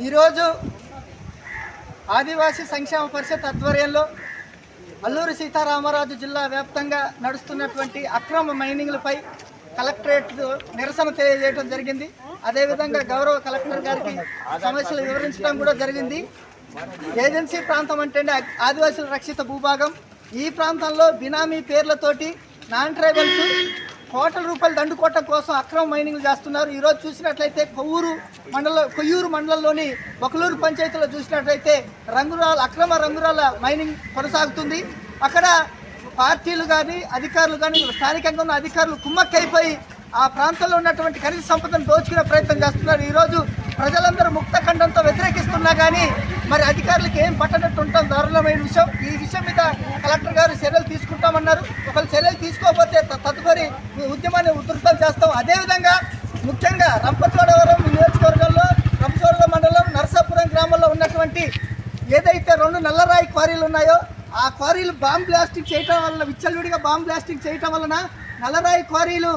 ఈరోజు ఆదివాసీ సంక్షేమ పరిషత్ ఆధ్వర్యంలో అల్లూరి సీతారామరాజు జిల్లా వ్యాప్తంగా నడుస్తున్నటువంటి అక్రమ మైనింగ్లపై కలెక్టరేట్ నిరసన తెలియజేయడం జరిగింది. అదేవిధంగా గౌరవ కలెక్టర్ గారికి సమస్యలు వివరించడం కూడా జరిగింది. ఏజెన్సీ ప్రాంతం అంటే ఆదివాసుల రక్షిత భూభాగం. ఈ ప్రాంతంలో బినామీ పేర్లతోటి నాన్ ట్రైబల్స్ కోట్ల రూపాయలు దండుకోవటం కోసం అక్రమ మైనింగ్ చేస్తున్నారు. ఈరోజు చూసినట్లయితే కొవ్వూరు మండల కొయ్యూరు మండలంలోని ఒకలూరు పంచాయతీలో చూసినట్లయితే రంగురాల అక్రమ రంగురాల మైనింగ్ కొనసాగుతుంది. అక్కడ పార్టీలు కానీ అధికారులు కానీ స్థానికంగా ఉన్న అధికారులు కుమ్మక్కైపోయి ఆ ప్రాంతంలో ఉన్నటువంటి ఖనిజ సంపదను దోచుకునే ప్రయత్నం చేస్తున్నారు. ఈరోజు ప్రజలందరూ ముక్త ఖండంతో వ్యతిరేకిస్తున్నా కానీ మరి అధికారులకు ఏం పట్టనట్టు ఉంటాం? దారుణమైన విషయం. ఈ విషయం మీద కలెక్టర్ గారు చర్యలు తీసుకుంటామన్నారు. ఒకవేళ చర్యలు తీసుకోకపోతే తదుపరి మీ ఉద్యమాన్ని ఉధృతం చేస్తాం. అదేవిధంగా ముఖ్యంగా రంపచోడవరం నియోజకవర్గంలో రంపచోడవరం మండలం నరసాపురం గ్రామంలో ఉన్నటువంటి ఏదైతే రెండు నల్లరాయి క్వారీలు ఉన్నాయో ఆ క్వారీలు బాంబ్ బ్లాస్టింగ్ చేయటం వలన విచ్చలవిడిగా బాంబ్ బ్లాస్టింగ్ చేయటం వలన నల్లరాయి క్వారీలు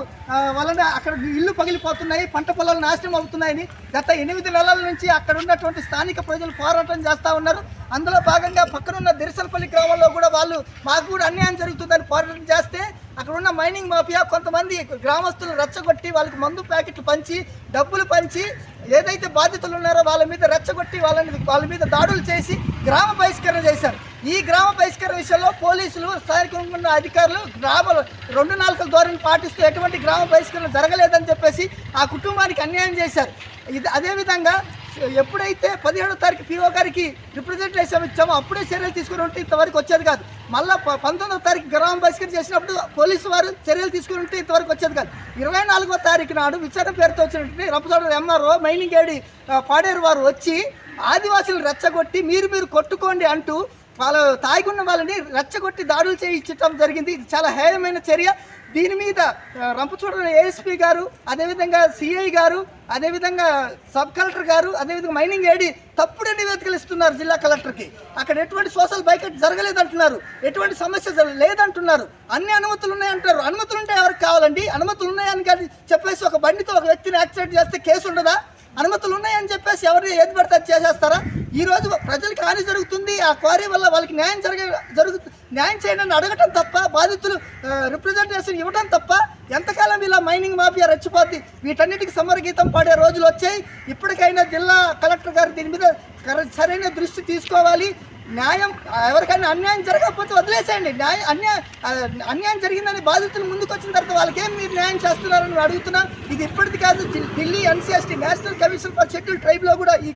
వలన అక్కడ ఇల్లు పగిలిపోతున్నాయి పంట పొలాలు నాశనం అవుతున్నాయని గత ఎనిమిది నెలల నుంచి అక్కడ ఉన్నటువంటి స్థానిక ప్రజలు పోరాటం చేస్తూ ఉన్నారు. అందులో భాగంగా పక్కనున్న దిరసలపల్లి గ్రామంలో కూడా వాళ్ళు మాకు కూడా అన్యాయం జరుగుతుందని పోరాటం చేస్తే అక్కడ ఉన్న మైనింగ్ మాఫియా కొంతమంది గ్రామస్తులు రెచ్చగొట్టి వాళ్ళకి మందు ప్యాకెట్లు పంచి డబ్బులు పంచి ఏదైతే బాధితులు ఉన్నారో వాళ్ళ మీద రెచ్చగొట్టి వాళ్ళని వాళ్ళ మీద దాడులు చేసి గ్రామ బహిష్కరణ చేశారు. ఈ గ్రామ బహిష్కరణ విషయంలో పోలీసులు స్థానికంగా ఉన్న అధికారులు గ్రామ రెండు నాలుగుల ధోరణి పాటిస్తూ ఎటువంటి గ్రామ బహిష్కరణ జరగలేదని చెప్పేసి ఆ కుటుంబానికి అన్యాయం చేశారు. ఇది అదేవిధంగా ఎప్పుడైతే పదిహేడో తారీఖు పిఓ గారికి రిప్రజెంటేషన్ ఇచ్చామో అప్పుడే చర్యలు తీసుకుని ఉంటే ఇంతవరకు వచ్చేది కాదు. మళ్ళీ పంతొమ్మిదో తారీఖు గ్రామ బహిష్కరణ చేసినప్పుడు పోలీసు వారు చర్యలు తీసుకుని ఉంటే ఇంతవరకు వచ్చేది కాదు. ఇరవై నాలుగో తారీఖు నాడు విచారణ పేరుతో వచ్చినటువంటి Rampachoda MRO mining AD Paderu వారు వచ్చి ఆదివాసులు రెచ్చగొట్టి మీరు మీరు కొట్టుకోండి అంటూ వాళ్ళ తాగున్న వాళ్ళని రెచ్చగొట్టి దాడులు చేయించడం జరిగింది. ఇది చాలా హేయమైన చర్య. దీని మీద ఆ, రంపచోడవరం ఏఎస్పీ గారు అదేవిధంగా సిఐ గారు అదేవిధంగా సబ్ కలెక్టర్ గారు అదేవిధంగా మైనింగ్ ఏడి తప్పుడు నివేదికలు ఇస్తున్నారు జిల్లా కలెక్టర్కి. అక్కడ ఎటువంటి సోషల్ బైకెట్ జరగలేదంటున్నారు. ఎటువంటి సమస్య లేదంటున్నారు. అన్ని అనుమతులు ఉన్నాయంటారు. అనుమతులు ఉంటే ఎవరికి కావాలండి? అనుమతులు ఉన్నాయని కానీ చెప్పేసి ఒక బండితో ఒక వ్యక్తిని యాక్సిడెంట్ చేస్తే కేసు ఉండదా? అనుమతులు ఉన్నాయని చెప్పేసి ఎవరు ఏది పడితే అది చేసేస్తారా? ఈ రోజు ప్రజలకు హాని జరుగుతుంది ఆ క్వారీ వల్ల వాళ్ళకి న్యాయం జరగ జరుగు న్యాయం చేయడం అడగటం తప్ప బాధితులు రిప్రజెంటేషన్ ఇవ్వడం తప్ప ఎంతకాలం ఇలా మైనింగ్ మాఫియా రెచ్చిపోద్ది? వీటన్నిటికి సమరగీతం పాడే రోజులు వచ్చాయి. ఇప్పటికైనా జిల్లా కలెక్టర్ గారు దీని మీద సరైన దృష్టి తీసుకోవాలి. న్యాయం ఎవరికైనా అన్యాయం జరగకపోతే వదిలేసేయండి. న్యాయం అన్యాయం అన్యాయం జరిగిందని బాధితులు ముందుకు వచ్చిన తర్వాత వాళ్ళకేం మీరు న్యాయం చేస్తున్నారని అడుగుతున్నా. ఇది ఇప్పటిది కాదు. Delhi NCST national commission for schedule ట్రైబ్లో కూడా ఈ